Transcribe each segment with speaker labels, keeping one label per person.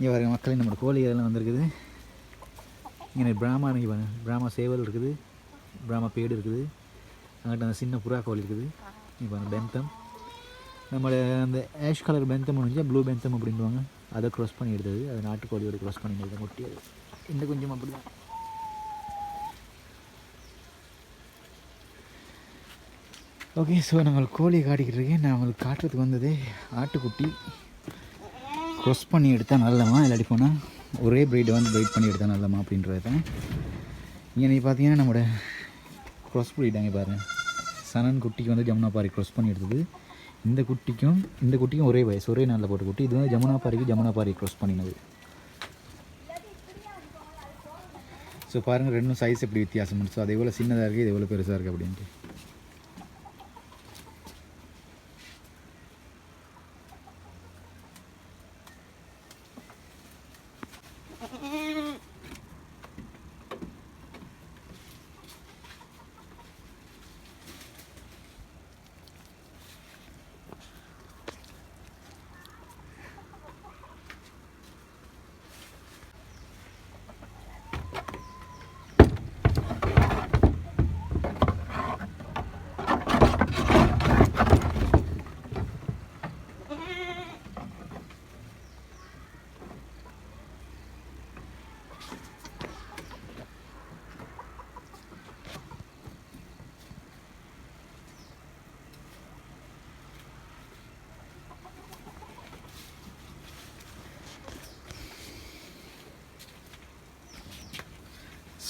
Speaker 1: இங்கே வர மக்களே நம்ம கோழி எல்லாம் வந்திருக்குது. இங்கே பிராமா இங்கே பாருங்க. பிராமா சேவல் இருக்குது. பிராமா பேடு இருக்குது. அங்கிட்ட அந்த சின்ன புறா கோழி இருக்குது. இங்கே பாருங்க பெந்தம் நம்மளோட அந்த ஆஷ் கலர் பெந்தம் முடிஞ்சால் ப்ளூ பெந்தம் அப்படின்வாங்க அதை க்ராஸ் பண்ணி எடுத்தது. அது நாட்டுக்கோழியோட க்ராஸ் பண்ணி எடுத்தது. முட்டி அது இந்த கொஞ்சம் அப்படி தான் ஓகே ஸோ நம்ம கோழியை காட்டிக்கிட்டு இருக்கேன். நான் உங்களுக்கு காட்டுறதுக்கு வந்தது ஆட்டுக்குட்டி. க்ரொஸ் பண்ணி எடுத்தால் நல்லமா இல்லாட்டி போனால் ஒரே ப்ரைடை வந்து ப்ரைட் பண்ணி எடுத்தால் நல்லமா அப்படின்றது? தான் இங்கே நீ பார்த்தீங்கன்னா நம்மளோட க்ராஸ் ப்ரீடாங்க பாருங்கள் சனன் குட்டிக்கு வந்து ஜமுனா பாரி க்ரொஸ் பண்ணி எடுத்தது. இந்த குட்டிக்கும் இந்த குட்டிக்கும் ஒரே வயசு ஒரே நாளில் போட்ட குட்டி. இது வந்து ஜமுனா பாரிக்கு ஜமுனா பாரி க்ரொஸ் பண்ணினது. ஸோ பாருங்கள் ரெண்டும் சைஸ் எப்படி வித்தியாசம் ஸோ அது எவ்வளோ சின்னதாக இருக்குது இது எவ்வளோ பெருசாக இருக்குது அப்படின்ட்டு.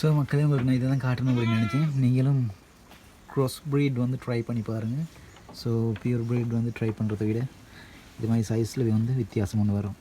Speaker 1: ஸோ மக்களே உங்களுக்கு நான் இதை தான் காட்டணும் அப்படின்னு நினச்சேன். நீங்களும் க்ராஸ் ப்ரீட் வந்து ட்ரை பண்ணி பாருங்கள் ஸோ பியூர் ப்ரீட் வந்து ட்ரை பண்ணுறத விட இது மாதிரி சைஸில் வந்து வித்தியாசம் ஒன்று வரும்.